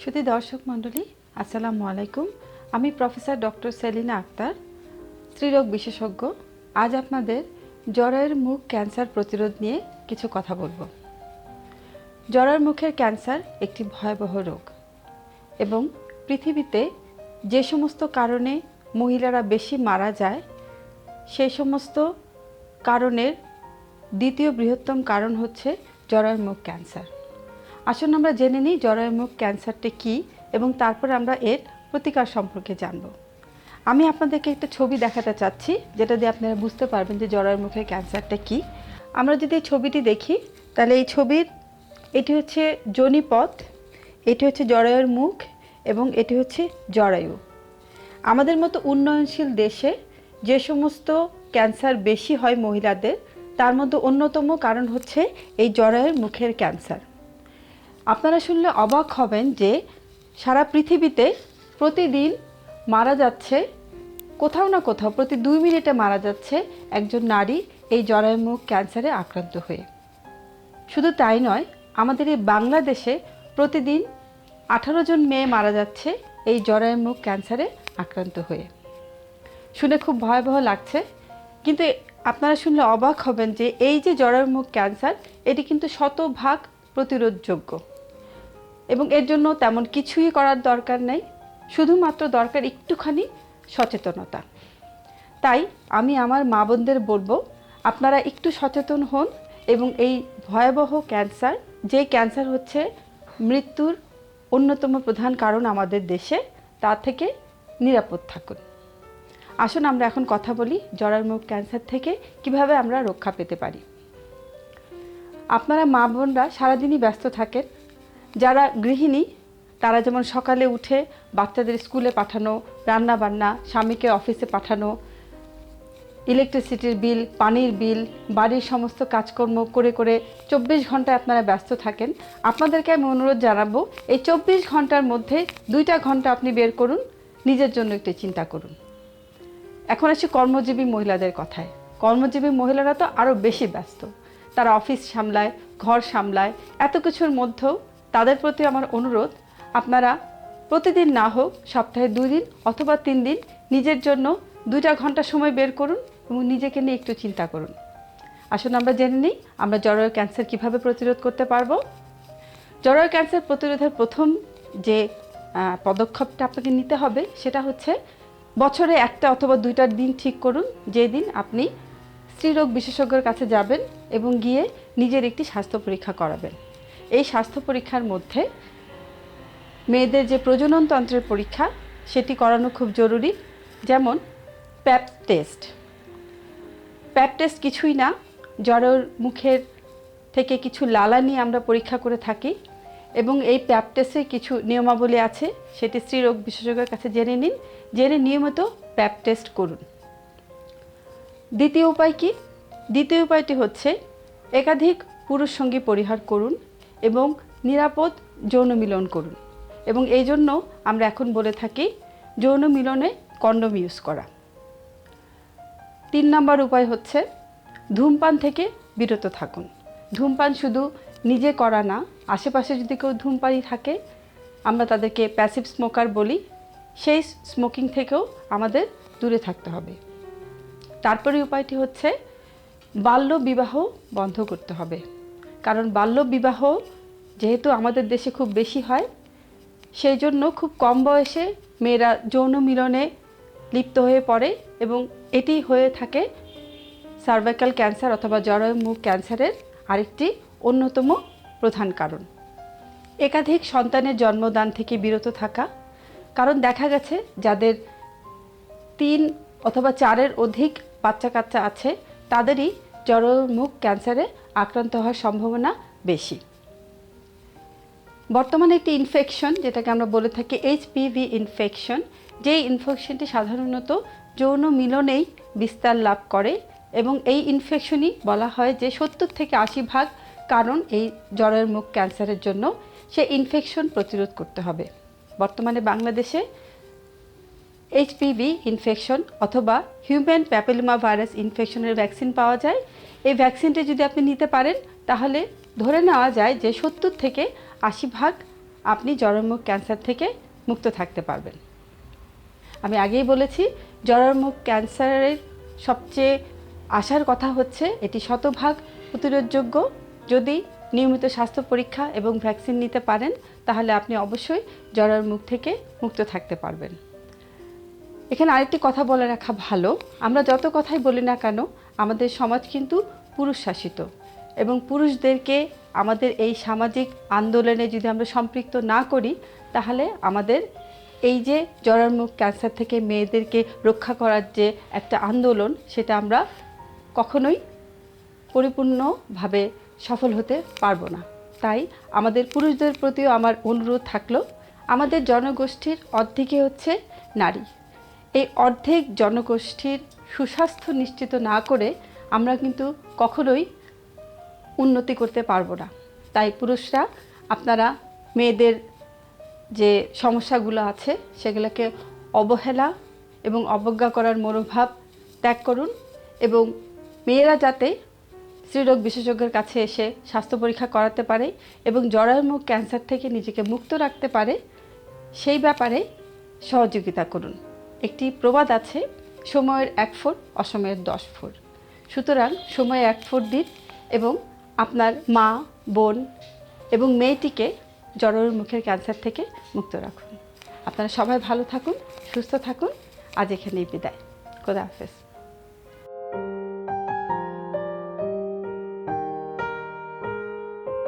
সুধী দর্শক মণ্ডলী, আসসালামু আলাইকুম। আমি প্রফেসর ডক্টর সেলিনা আক্তার, স্ত্রীরোগ বিশেষজ্ঞ। আজ আপনাদের জরায়ুর মুখ ক্যান্সার প্রতিরোধ নিয়ে কিছু কথা বলব। জরায়ুর মুখের ক্যান্সার একটি ভয়াবহ রোগ এবং পৃথিবীতে যে সমস্ত কারণে মহিলারা বেশি মারা যায় সেই সমস্ত কারণের দ্বিতীয় বৃহত্তম কারণ হচ্ছে জরায়ুর মুখ ক্যান্সার। আসুন আমরা জেনে নিই জরায়ুর মুখ ক্যান্সারটি কী এবং তারপর আমরা এর প্রতিকার সম্পর্কে জানব। আমি আপনাদেরকে একটা ছবি দেখাতে চাচ্ছি, যেটা দিয়ে আপনারা বুঝতে পারবেন যে জরায়ুর মুখের ক্যান্সারটা কী। আমরা যদি এই ছবিটি দেখি, তাহলে এই ছবির, এটি হচ্ছে যোনিপথ এটি হচ্ছে জরায়ুর মুখ এবং এটি হচ্ছে জরায়ু। আমাদের মতো উন্নয়নশীল দেশে যে সমস্ত ক্যান্সার বেশি হয় মহিলাদের, তার মধ্যে অন্যতম কারণ হচ্ছে এই জরায়ুর মুখের ক্যান্সার। আপনারা শুনলে অবাক হবেন যে সারা পৃথিবীতে প্রতিদিন মারা যাচ্ছে, কোথাও না কোথাও প্রতি দুই মিনিটে মারা যাচ্ছে একজন নারী এই জরায়ুমুখ ক্যান্সারে আক্রান্ত হয়ে। শুধু তাই নয়, আমাদের এই বাংলাদেশে প্রতিদিন আঠারো জন মেয়ে মারা যাচ্ছে এই জরায়ুমুখ ক্যান্সারে আক্রান্ত হয়ে। শুনে খুব ভয়াবহ লাগছে, কিন্তু আপনারা শুনলে অবাক হবেন যে এই যে জরায়ুমুখ ক্যান্সার, এটি কিন্তু শতভাগ প্রতিরোধযোগ্য। এবং এর জন্য তেমন কিছুই করার দরকার নেই, শুধুমাত্র দরকার একটুখানি সচেতনতা। তাই আমি আমার মা বোনদের বলব, আপনারা একটু সচেতন হন এবং এই ভয়াবহ ক্যান্সার, যে ক্যান্সার হচ্ছে মৃত্যুর অন্যতম প্রধান কারণ আমাদের দেশে, তা থেকে নিরাপদ থাকুন। আসুন আমরা এখন কথা বলি জরায়ুমুখ ক্যান্সার থেকে কীভাবে আমরা রক্ষা পেতে পারি। আপনারা মা বোনরা সারাদিনই ব্যস্ত থাকেন যারা গৃহিণী, তারা যেমন সকালে উঠে বাচ্চাদের স্কুলে পাঠানো রান্না বান্না স্বামীকে অফিসে পাঠানো, ইলেকট্রিসিটির বিল, পানির বিল, বাড়ির সমস্ত কাজকর্ম করে করে চব্বিশ ঘন্টায় আপনারা ব্যস্ত থাকেন, আপনাদেরকে আমি অনুরোধ জানাব, এই চব্বিশ ঘণ্টার মধ্যে দুইটা ঘণ্টা আপনি বের করুন, নিজের জন্য একটু চিন্তা করুন। এখন আসি কর্মজীবী মহিলাদের কথায়। কর্মজীবী মহিলারা তো আরও বেশি ব্যস্ত। তারা অফিস সামলায়, ঘর সামলায়, এত কিছুর মধ্যেও তাদের প্রতি আমার অনুরোধ, আপনারা প্রতিদিন না হোক সপ্তাহে দুই দিন অথবা তিন দিন নিজের জন্য দুইটা ঘণ্টা সময় বের করুন এবং নিজেকে নিয়ে একটু চিন্তা করুন। আসুন আমরা জেনে নিই, আমরা জরায়ু ক্যান্সার কীভাবে প্রতিরোধ করতে পারব? জরায়ু ক্যান্সার প্রতিরোধের প্রথম যে পদক্ষেপটা আপনাকে নিতে হবে সেটা হচ্ছে বছরে একটা অথবা দুইটা দিন ঠিক করুন, যেদিন আপনি স্ত্রীরোগ বিশেষজ্ঞের কাছে যাবেন এবং গিয়ে নিজের একটি স্বাস্থ্য পরীক্ষা করাবেন। এই স্বাস্থ্য পরীক্ষার মধ্যে মেয়েদের যে প্রজননতন্ত্রের পরীক্ষা, সেটি করানো খুব জরুরি। যেমন, প্যাপ টেস্ট। প্যাপ টেস্ট কিছুই না, জ্বরের মুখের থেকে কিছু লালা নিয়ে আমরা পরীক্ষা করে থাকি এবং এই প্যাপ টেস্টের কিছু নিয়মাবলী আছে, সেটি স্ত্রীরোগ বিশেষজ্ঞের কাছে জেনে নিন। জেনে নিয়মিত প্যাপ টেস্ট করুন। দ্বিতীয় উপায় কি? দ্বিতীয় উপায়টি হচ্ছে, একাধিক পুরুষ সঙ্গী পরিহার করুন। এবং নিরাপদ যৌন মিলন করুন। এবং এই জন্য আমরা এখন বলে থাকি, যৌন মিলনে কন্ডম ইউজ করা। তিন নম্বর উপায় হচ্ছে, ধূমপান থেকে বিরত থাকুন। ধূমপান শুধু নিজে করা না, আশেপাশে যদি কেউ ধূমপানই থাকে, আমরা তাদেরকে প্যাসিভ স্মোকার বলি, সেই স্মোকিং থেকেও আমাদের দূরে থাকতে হবে। তারপরে উপায়টি হচ্ছে বাল্য বিবাহ বন্ধ করতে হবে। কারণ বাল্য বিবাহ যেহেতু আমাদের দেশে খুব বেশি হয়, সেই জন্য খুব কম বয়সে মেয়েরা যৌন মিলনে লিপ্ত হয়ে পড়ে এবং এটি হয়ে থাকে সার্ভাইকাল ক্যান্সার অথবা জরায়ুমুখ ক্যান্সারের আরেকটি অন্যতম প্রধান কারণ। একাধিক সন্তানের জন্মদান থেকে বিরত থাকা, কারণ দেখা গেছে যাদের তিন অথবা চারের অধিক বাচ্চা কাচ্চা আছে, তাদেরই জরায়ুমুখ ক্যান্সারে আক্রান্ত হওয়ার সম্ভাবনা বেশি। বর্তমানে একটি ইনফেকশন যেটাকে আমরা বলে থাকি এইচপিভি ইনফেকশন যেই ইনফেকশনটি সাধারণত যৌন মিলনেই বিস্তার লাভ করে এবং এই ইনফেকশনই বলা হয় যে সত্তর থেকে আশি ভাগ কারণ এই জ্বরের মুখ ক্যান্সারের জন্য সে ইনফেকশন প্রতিরোধ করতে হবে। বর্তমানে বাংলাদেশে এইচপিভি ইনফেকশন অথবা হিউম্যান প্যাপিলোমা ভাইরাস ইনফেকশনের ভ্যাকসিন পাওয়া যায়। এই ভ্যাকসিনটি যদি আপনি নিতে পারেন, তাহলে ধরে নেওয়া যায় যে সত্তর থেকে আশি ভাগ আপনি জরায়ুমুখ ক্যান্সার থেকে মুক্ত থাকতে পারবেন। আমি আগেই বলেছি জরায়ুমুখ ক্যান্সারের সবচেয়ে আশার কথা হচ্ছে এটি শতভাগ প্রতিরোধযোগ্য। যদি নিয়মিত স্বাস্থ্য পরীক্ষা এবং ভ্যাকসিন নিতে পারেন, তাহলে আপনি অবশ্যই জরায়ুর মুখ থেকে মুক্ত থাকতে পারবেন। এখানে আরেকটি কথা বলে রাখা ভালো। আমরা যত কথাই বলি না কেন আমাদের সমাজ কিন্তু পুরুষ শাসিত এবং পুরুষদেরকে আমাদের এই সামাজিক আন্দোলনে যদি আমরা সম্পৃক্ত না করি, তাহলে আমাদের এই যে জরায়ুমুখ ক্যান্সার থেকে মেয়েদেরকে রক্ষা করার যে একটা আন্দোলন, সেটা আমরা কখনোই পরিপূর্ণভাবে সফল হতে পারব না। তাই আমাদের পুরুষদের প্রতিও আমার অনুরোধ থাকল, আমাদের জনগোষ্ঠীর অর্ধেকই হচ্ছে নারী। এই অর্ধেক জনগোষ্ঠীর সুস্বাস্থ্য নিশ্চিত না করে আমরা কিন্তু কখনোই উন্নতি করতে পারব না। তাই পুরুষরা, আপনারা মেয়েদের যে সমস্যাগুলো আছে, সেগুলোকে অবহেলা এবং অবজ্ঞা করার মনোভাব ত্যাগ করুন এবং মেয়েরা যাতে স্ত্রীরোগ বিশেষজ্ঞের কাছে এসে স্বাস্থ্য পরীক্ষা করাতে পারে এবং জরায়ুমুখ ক্যান্সার থেকে নিজেকে মুক্ত রাখতে পারে, সেই ব্যাপারে সহযোগিতা করুন। একটি প্রবাদ আছে সময়ের এক ফুট, অসময়ের দশ ফুট। সুতরাং সময় এক ফুট দিন এবং আপনার মা, বোন এবং মেয়েটিকে জরুর মুখের ক্যান্সার থেকে মুক্ত রাখুন। আপনারা সবাই ভালো থাকুন, সুস্থ থাকুন। আজ এখানেই বিদায়। খোদা হাফেজ।